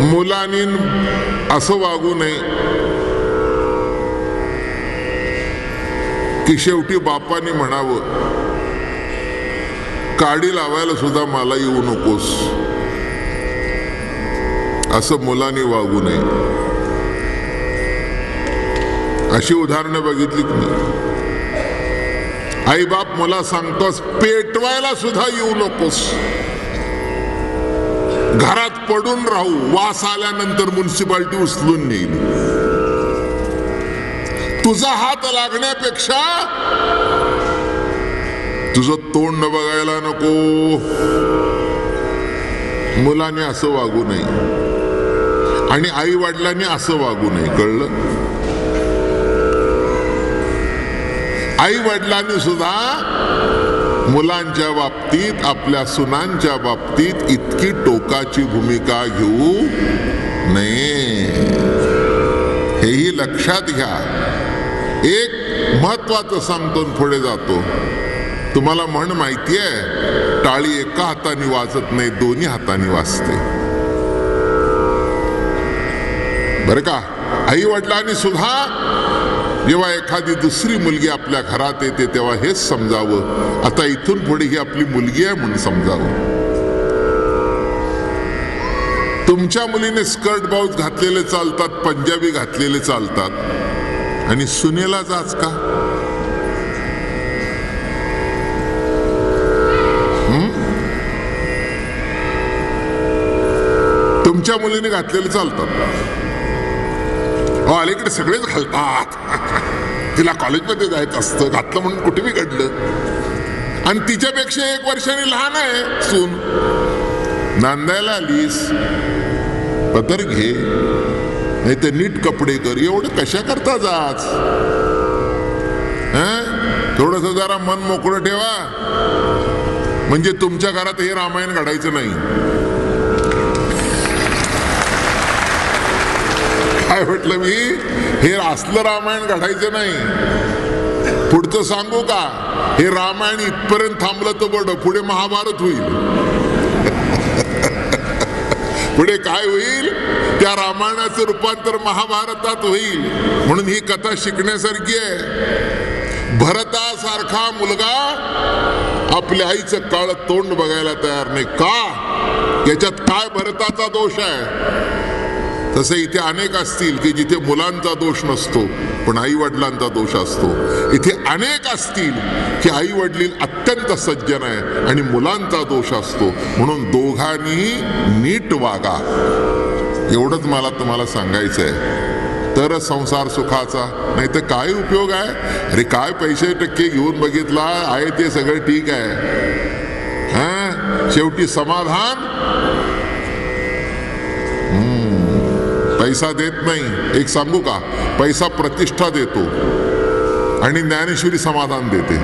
मुलांनी असं वागू नये की शेवटी बापाने म्हणावं काडी लावायला सुद्धा मला येऊ नकोस. असं मुलांनी वागू नये. अशी उदाहरणं बघितली की आई बाप मला सांगतोस पेटवायला सुद्धा येऊ नकोस. घरात पडून राहू वास आल्यानंतर म्युन्सिपाल्टी उचलून नेईल. तुझा हात लागण्यापेक्षा तुझं तोंड बघायला नको. मुलाने असं वागू नये. आणि आई वडिलांनी असं वागू नये कळलं? आई वडिलांनी सुद्धा मुलांच्या बाबतीत आपल्या सुनांच्या बाबतीत इतकी टोकाची भूमिका घेऊ नये. हेही लक्षात घ्या. एक महत्वाचं सांगतो पुढे जातो. तुम्हाला म्हण माहिती आहे टाळी एका हाताने वाजत नाही दोन्ही हाताने वाजते. बरं का? आई वडिलांनी सुद्धा जेव्हा एखादी दुसरी मुलगी आपल्या घरात येते तेव्हा हेच समजावं. आता इथून पुढे ही आपली मुलगी आहे म्हणून समजावं. तुमच्या मुलीने स्कर्ट बाऊज घातलेले चालतात पंजाबी घातलेले चालतात. आणि सुनेला जाच का? तुमच्या मुलीने घातलेले चालतात. हो अलीकडे सगळेच घालतात तिला कॉलेजमध्ये जायचं असतं घातलं म्हणून कुठे बी घडलं आणि तिच्यापेक्षा एक वर्षाने लहान आहे सून. नांदायला आलीस पदर घे नाही तर नीट कपडे कर एवढं कशा करता जाच थोडस जरा मन मोकळं ठेवा. म्हणजे तुमच्या घरात हे रामायण घडायचं नाही. काय म्हटलं मी? हे असलं रामायण घडायचं नाही. पुढचं सांगू का? हे रामायण इथपर्यंत थांबलं तर बड पुढे महाभारत होईल. पुढे काय होईल? त्या रामायणाचं रूपांतर महाभारतात होईल. म्हणून ही कथा शिकण्यासारखी आहे. भरतासारखा मुलगा आपल्या आईचं काळ तोंड बघायला तयार नाही. का? याच्यात काय भरताचा दोष आहे? तसे इथे अनेक असतील की जिथे मुलांचा दोष नसतो पण आई वडिलांचा दोष असतो. इथे अनेक असतील की आई वडील अत्यंत सज्जन आहे आणि मुलांचा दोष असतो. म्हणून दोघांनी नीट वागा. एवढंच मला तुम्हाला सांगायचं आहे तर संसार सुखाचा नाही तर काय उपयोग आहे? अरे काय पैसे टक्के घेऊन बघितला? आहे ते सगळं ठीक आहे. हा? शेवटी समाधान? पैसा देत नाही. एक सांगू का? पैसा प्रतिष्ठा देतो. आणि ज्ञानेश्वरी समाधान देते.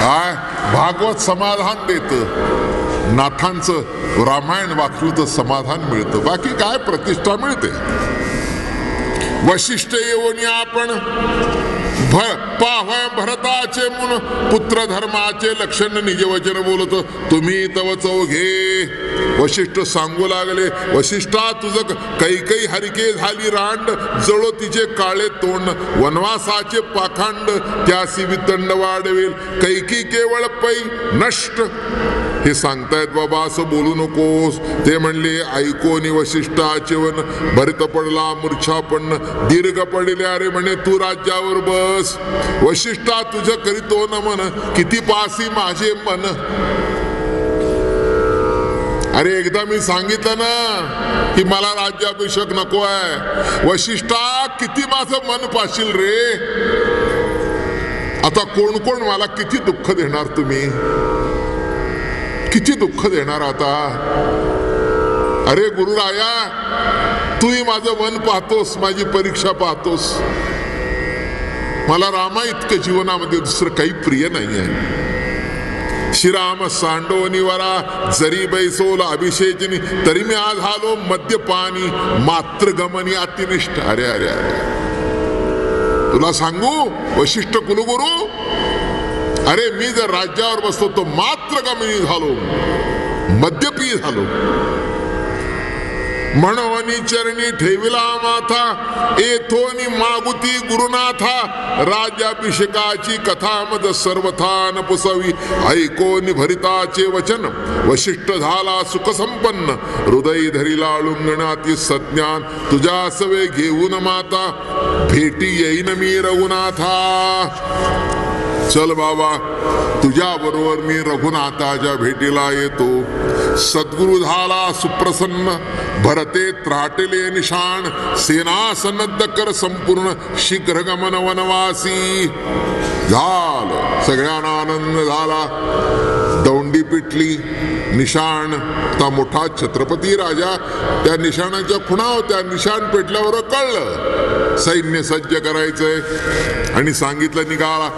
काय? भागवत समाधान देत. नाथांचं रामायण वाचलं तर समाधान मिळतं. बाकी काय प्रतिष्ठा मिळते? वशिष्ठ येऊन आपण. पाहय भरताचे मुन. पुत्र धर्माचे लक्षण निज वचन बोलत. तुम्ही तव चौघे. वशिष्ठ सांगू लागले वशिष्ठा तुझं कैकई हरिके झाली रांड जळो तिचे काळे तोंड वनवासाचे पाखांड त्यासी वितंड वाढवेल कैकी केवळ पै नष्ट. हे सांगतायत बाबा असं बोलू नकोस. ते म्हणले ऐकोनी वशिष्ठाचे आचेवन भरित पडला मूर्छा पण दीर्घ पडले अरे म्हणे तू राज्यावर बस. वशिष्ठा तुझं करीतो न मन किती पासी माझे मन. अरे एकदा मी सांगितलं ना की मला राज्याभिषेक नको आहे. वशिष्ठा किती माझं मन पाशील रे? आता कोण कोण मला किती दुःख देणार तुम्ही? किती दुःख देणार आता? अरे गुरुराया तूही माझं मन पाहतोस माझी परीक्षा पाहतोस. मला रामा इतकं जीवनामध्ये दुसरं काही प्रिय नाही आहे श्रीराम सांडोनिवरा जरी बैसोल अभिषेचनी तरी मी आज आलो मद्यपानी मातृगमनी अतिनिष्ठ. अरे अरे अरे तुला सांगू वशिष्ठ कुलगुरू? अरे मी जर राज्यावर बसतो तो मात्र गमनी झालो मद्यपी झालो. म्हणवनी चरणी ठेविला माथा येथोनी मागुती गुरुनाथा. राज्याभिषेकाची कथा मद सर्वथान पुसवी. ऐकोनी भरिताचे वचन वशिष्ठ झाला सुखसंपन्न. हृदय धरिला लुंगणाती सज्ञान तुझ्या सवे घेऊन माता. भेटी येईन मी रघुनाथा. चल बाबा तुझ्या बरोबर मी रघुनाथाच्या भेटीला येतो. सद्गुरु झाला सुप्रसन्न. भरते त्राटले निशाण. सेना सन्नद्ध कर संपूर्ण. शीघ्र गमन वनवासी. झाल. सगळ्यांना आनंद झाला. दौंडी पिटली. निशाण. ता मोठा छत्रपती राजा. त्या निशाणाच्या खुणा होत्या. निशाण पेटल्यावर कळलं. सैन्य सज्ज करायचंय. आणि सांगितलं निघाला.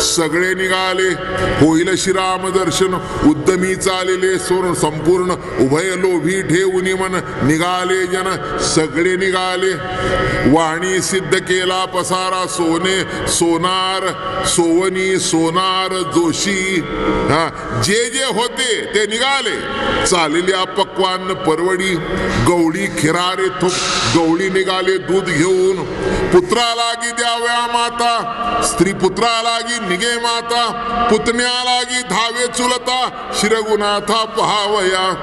सगळे निघाले. होईल श्रीराम दर्शन उद्यमी चालेले सोन संपूर्ण. उभय लोभी ठेवून मन निघाले जन. सगळे निघाले. वाणी सिद्ध केला पसारा सोने. सोनार सोवनी सोनार जोशी. हा जे जे होते ते निघाले. चाललेल्या पक्वान्न परवडी गवळी खिरारे थोप गवळी निघाले दूध घेऊन. पुत्रा लागी द्याव्या माता. स्त्री पुत्रा लागी निघे माता. पुतण्या लागी धावे चुलता. शिरगुनाथा पहावया.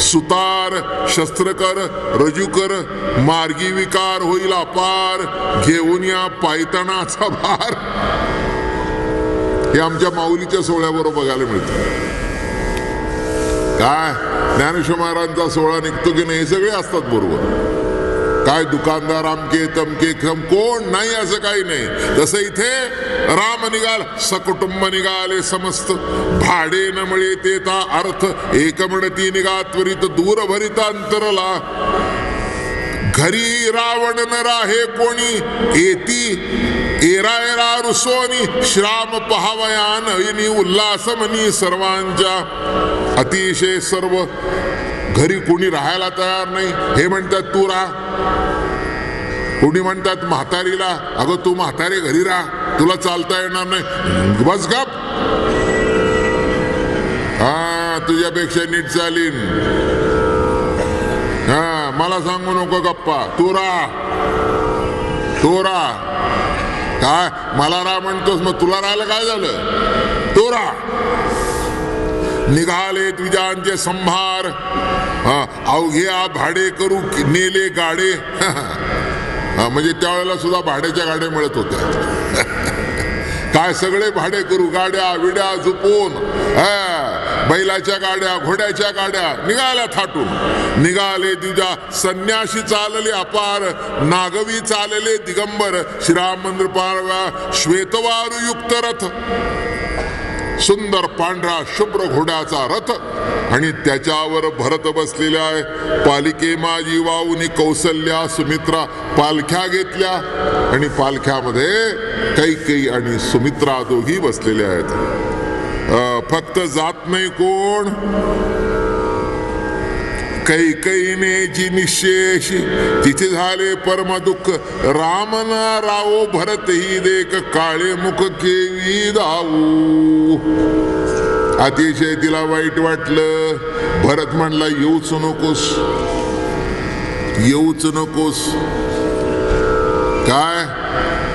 सुतार शस्त्रकर रजूकर मार्गी विकार होईल अपार. घेऊन या पायतणाचा भार. हे आमच्या माऊलीच्या सोहळ्याबरोबर बघायला मिळतं. काय? ज्ञानेश्वर महाराजांचा सोहळा निघतो की नाही हे सगळे असतात बरोबर. काय दुकानदार आमके तमके खम कोण नाही असं काही नाही. तसं इथे राम निघाल सकुटुंब निघाले समस्त. भाडे न मिळे ते ता अर्थ एकमणती निघा त्वरित दूर भरित अंतरला. घरी रावण न राहे कोणी येती एरा एरा रुसोनी श्राम पहावयान नवीनी उल्हासमनी सर्वांच्या अतिशय सर्व घरी कोणी राहायला तयार नाही हे म्हणतात तू राहा कोणी म्हणतात म्हातारीला अगं तू म्हातारे घरी राहा तुला चालता येणार नाही बस गप हा तुझ्यापेक्षा नीट चालीन हा मला सांगू नको गप्पा तू राहा तू राहा काय? मला राह म्हणतोस मग तुला राहिलं काय झालं? तो राह. निघाले द्विजांचे संभार. हा, अवघ्या भाडे करू नेले गाडे. म्हणजे त्यावेळेला सुद्धा भाड्याच्या गाड्या मिळत होत्या. काय सगळे भाडे करू गाड्या विड्या झुपून. हा, बैलाच्या गाड्या घोड्याच्या गाड्या निघाल्या थाटून. निघाले दिजा संन्याशी चालले अपार नागवी चालले दिगंबर. श्रीराम मंदिर श्वेतवारुयुक्त युक्त रथ. सुंदर पांढरा शुभ्र घोड्याचा रथ. आणि त्याच्यावर भरत बसलेला आहे. पालिके माझी वाऊनी कौसल्या सुमित्रा पालख्या घेतल्या. आणि पालख्यामध्ये कैकई आणि सुमित्रा दोघी बसलेल्या आहेत. फक्त जात नाही कोण? कैकईने जी निशेष तिथे झाले परम दुःख. रामना रावो भरत ही देख काळे मुख केवी धावू अतिशय तिला वाईट वाटलं. भरत म्हणला येऊच नकोस. येऊच नकोस. काय?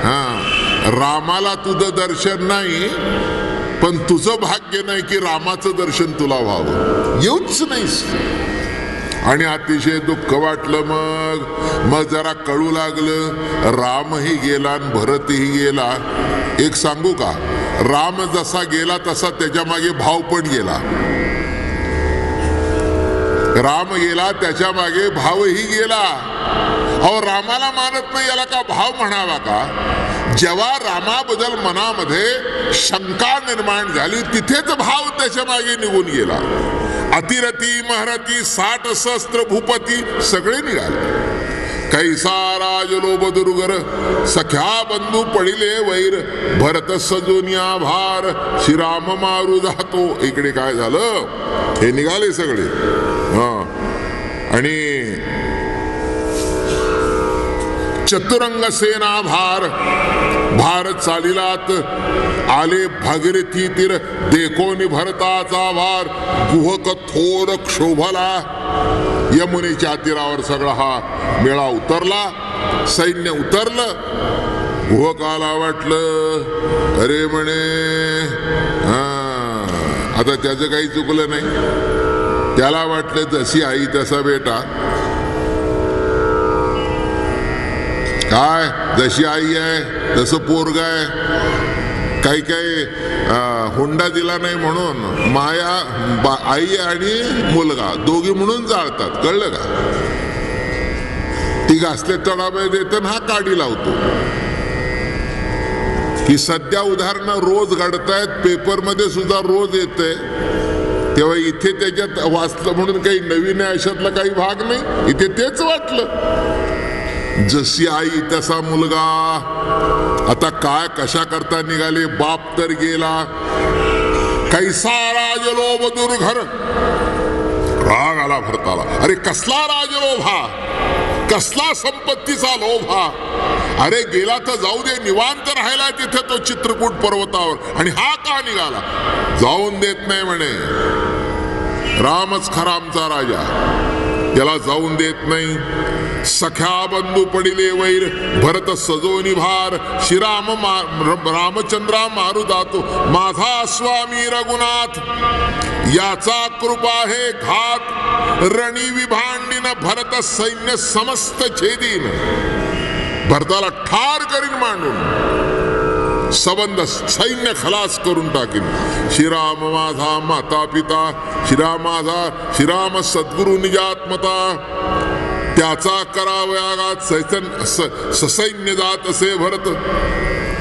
हा रामाला तुझं दर्शन नाही. पण तुझं भाग्य नाही की रामाचं दर्शन तुला व्हावं. येऊच नाहीस. आणि अतिशय दुःख वाटलं मग. मग जरा कळू लागलं रामही गेला आणि भरतही गेला. एक सांगू का? राम जसा गेला तसा त्याच्यामागे भाव पण गेला. राम गेला त्याच्यामागे भावही गेला. अहो रामाला मानत नाही याला का भाव म्हणावा का? जेव्हा रामाबद्दल मनामध्ये शंका निर्माण झाली तिथेच भाव त्याच्यामागे निघून गेला. अतिरथी महरथी साठ शस्त्र भूपती सगळे निघाले. कैसा राजलोभ दुर्गर सख्या बंधू पडिले वैर भरत सजोनिया भार श्रीराम मारू जातो इकडे काय झालं? हे निघाले सगळे. हा. आणि चतुरंग सेना भार. भारत चालिलात. आले भागीरथी तीर. देखोनी भरताचा भार. गुहक थोर क्षोभला. यमुनेच्या तीरावर सगळा हा मेळा उतरला. सैन्य उतरलं. गुहकाला वाटलं अरे म्हणे आता त्याचं काही चुकलं नाही. त्याला वाटलं जशी आई तसा बेटा. काय? जशी आई आहे तसं पोरग आहे. काही काही हुंडा दिला नाही म्हणून माया बा- आई आणि मुलगा दोघी म्हणून जाळतात. कळलं का? ती घासले तडाबे देत हा काडी लावतो. ही सध्या उदाहरणं रोज घडतायत पेपरमध्ये सुद्धा रोज येते तेव्हा इथे त्याच्यात वाचलं म्हणून काही नवीन आहे अशातला काही भाग नाही. इथे तेच वाटलं. जशी आई तसा मुलगा. आता काय कशा करता निघाले बाप तर गेला. कैसा राजलोभ दुर्घर. घर राग आला भरताला. अरे कसला राजलोभ हा? कसला संपत्तीचा लोभ हा? अरे गेला तर जाऊ दे निवांत राहायला तिथे तो चित्रकूट पर्वतावर. आणि हा का निघाला? जाऊन देत नाही म्हणे. रामच खरा आमचा राजा. त्याला जाऊन देत नाही. सख्या बंधू पडिले वैर भरत सजोनी भार श्रीराम मा- रामचंद्रा मारू दातो माझा स्वामी रघुनाथ. याचा कृपा हे घात रणी विभांडीन भरत सैन्य समस्त छेदीन. भरताला ठार करीन मांडून सबंध सैन्य खलास करून टाकीन. श्रीराम माझा माता पिता श्रीराम माझा श्रीराम सद्गुरु निजात्मता त्याचा करावयागात सैतन स- ससैन्य जात असे भरत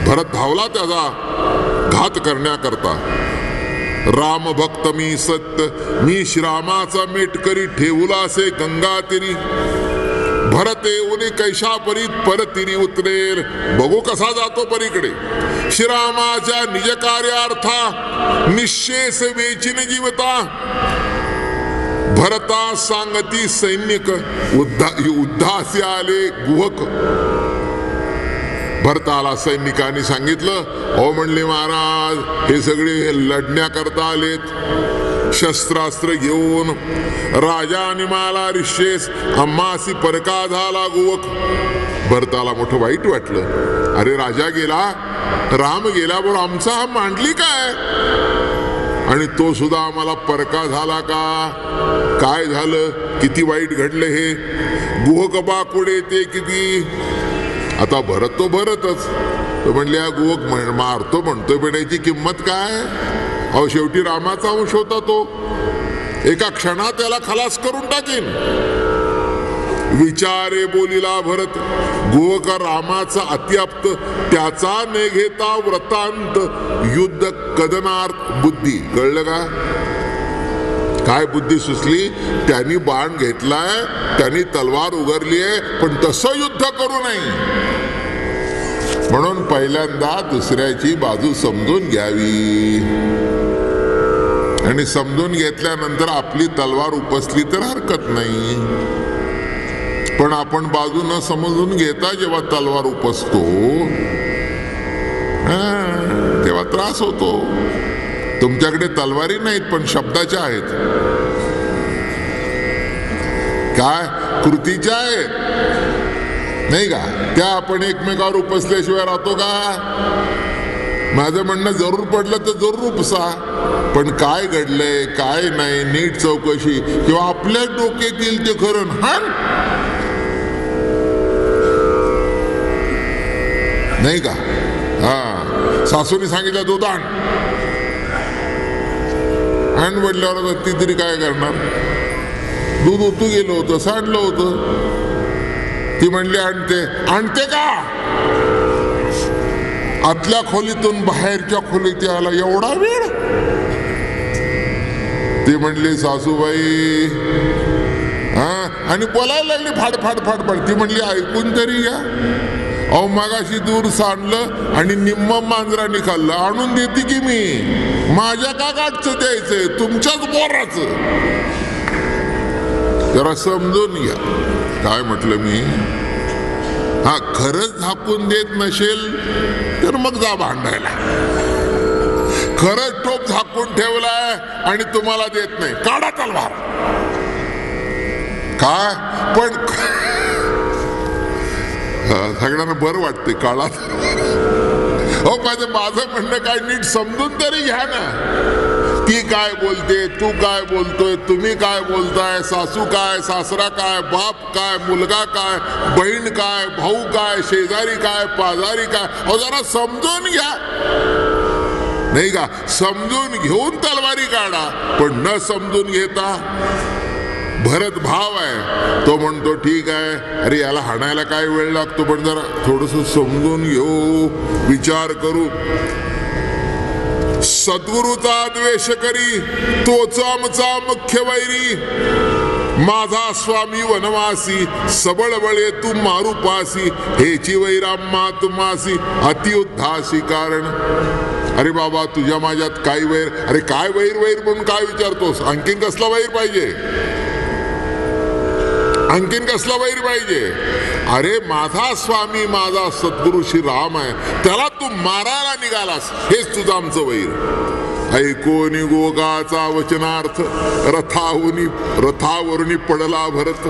भरत धावला त्याचा घात करण्याकरता. राम भक्त मी सत्य मी श्रीरामाचा मेटकरी ठेवला असे गंगा तिरी. भरत येऊन कैशा परीत परतिरी उतरेल. बघू कसा जातो परीकडे. श्रीरामाच्या निज कार्यार्था निश्चेस वेचिन जीवता. भरता सांगती सैनिक उद्धा उद्धासी आले गुहक. भरताला सैनिकांनी सांगितलं ओ म्हणले महाराज हे सगळे लढण्याकरता आलेत. शस्त्रास्त्र घेऊन राजा आणि मला ऋषेस अम्मासी परका झाला गुवक भरताला मोठं वाईट वाटलं. अरे राजा गेला? राम गेला पण आमचा हा मांडली काय? आणि तो सुद्धा आम्हाला परका झाला का? काय झालं? किती वाईट घडलं हे? गुहक बाकुडे ते किती? आता भरत तो भरतच. तो म्हणले हा गुहक मारतो म्हणतोय पण याची किंमत काय? अहो शेवटी रामाचा अंश होता तो. एका क्षणात त्याला खलास करून टाकेन. विचारे बोलिला भरत गोवक रामाचा अत्याप्त त्याचा ने घेता व्रतांत युद्ध कदनार्थ बुद्धी. कळलं का? काय बुद्धी सुचली? त्यांनी बाण घेतलाय त्यांनी तलवार उघडली आहे पण तसं युद्ध करू नये. म्हणून पहिल्यांदा दुसऱ्याची बाजू समजून घ्यावी. आणि समजून घेतल्यानंतर आपली तलवार उपसली तर हरकत नाही. पण आपण बाजू समजून घेता जेव्हा तलवार उपसतो तेव्हा त्रास होतो. तुमच्याकडे तलवारी नाहीत पण शब्दाच्या आहेत. काय? कृतीच्या आहेत. नाही का? त्या आपण एकमेकावर उपसल्याशिवाय राहतो का? माझं म्हणणं जरूर पडलं तर जरूर उपसा. पण काय घडलंय काय नाही नीट चौकशी. किंवा आपल्या डोक्यात येईल ते खरं हा? नाही का? हा. सासूने सांगितलं दूध आण. आण म्हटल्यावर ती तरी काय करणार? दूध ओतू गेलं होतं सांडलं होतं. ती म्हणली आणते. आणते का? आतल्या खोलीतून बाहेरच्या खोलीत यायला एवढा वेळ? ती म्हणली सासूबाई हा? आणि बोलायला लागली फाड फाड फाड फाड ती म्हणली ऐकून तरी घ्या. अहो मगाशी दूर सांडलं आणि निम्म मांजराने खाल्लं आणून देते की मी? माझ्या का गाठचं द्यायचंय तुमच्याच बोराचं जरा समजून घ्या. काय म्हटलं मी? हा खरंच झापून देत नसेल तर मग जा भांडायला. खरंच टोप झाकून ठेवलाय आणि तुम्हाला देत नाही. काढा तलवार. काय पण सगळ्यांना बरं वाटते काळा हो माझं माझं म्हणणं काय नीट समजून तरी घ्या ना. ती काय बोलते तू काय बोलतोय तुम्ही काय बोलताय सासू काय सासरा काय बाप काय मुलगा काय बहीण काय भाऊ काय शेजारी काय पाजारी काय हो जरा समजून घ्या. नाही का? समजून घेऊन तलवारी काढा पण न समजून घेता भरत भाव आहे. तो म्हणतो ठीक आहे. अरे याला हाणायला काय वेळ लागतो? पण जरा थोडस समजून घेऊ. विचार करू. सद्गुरूचा द्वेष करी तोच आमचा मुख्य वैरी. माझा स्वामी वनवासी सबळ बळे तू मारुपासी हेची वैराम्मा तुम्हासी अतिउद्धासी कारण. अरे बाबा तुझ्या माझ्यात काय वैर? अरे काय वैर वैर म्हणून काय विचारतोस? आणखीन कसला वैर पाहिजे? आणखीन कसला वैर पाहिजे? अरे माझा स्वामी माझा सद्गुरु श्री राम आहे. त्याला तू मारायला निघालास. हेच तुझं आमचं वैर ऐकोनी गोगाचा वचनार्थ रथाहुनी रथावरुनी पडला भरत.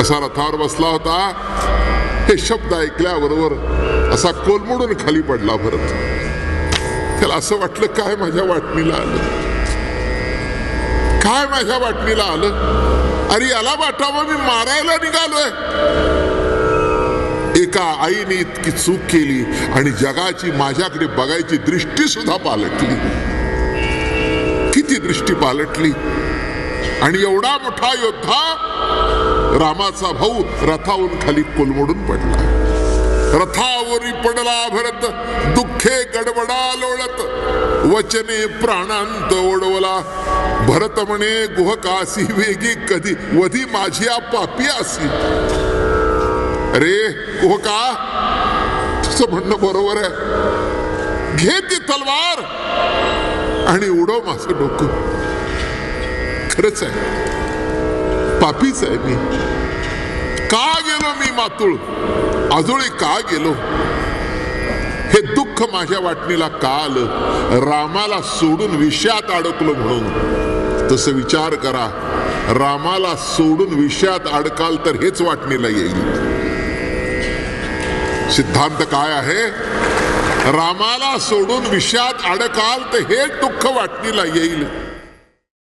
असा रथावर बसला होता. हे शब्द ऐकल्याबरोबर असा कोलमडून खाली पडला भरत. त्याला असं वाटलं काय माझ्या वाटणीला आलं? काय माझ्या वाटणीला आलं? अरे याला वाटावं मी मारायला निघालोय. एका आईने इतकी चूक केली आणि जगाची माझ्याकडे बघायची दृष्टी सुद्धा पालटली. किती दृष्टी पालटली? आणि एवढा मोठा योद्धा रामाचा भाऊ रथावून खाली कोलमडून पडला. रथावरी पडला भरत दुःखे गडबडा लोळत वचने प्राणांत ओढवला. भरत म्हणे गुहकासी वेगी कधी वधी माझी पापी असी अरे गुहका तुझं म्हणणं बरोबर आहे. घे ती तलवार आणि उडव माझं डोकं. खरंच आहे. पापीच आहे मी मी. मातुळ आजोळी का गेलो? हे दुःख माझ्या वाटणीला का आलं? रामाला सोडून विषयात अडकलो म्हणून. तसं विचार करा रामाला सोडून विषयात अडकाल तर हेच वाटणीला येईल. सिद्धांत काय आहे? रामाला सोडून विषयात अडकाल तर हे दुःख वाटणीला येईल.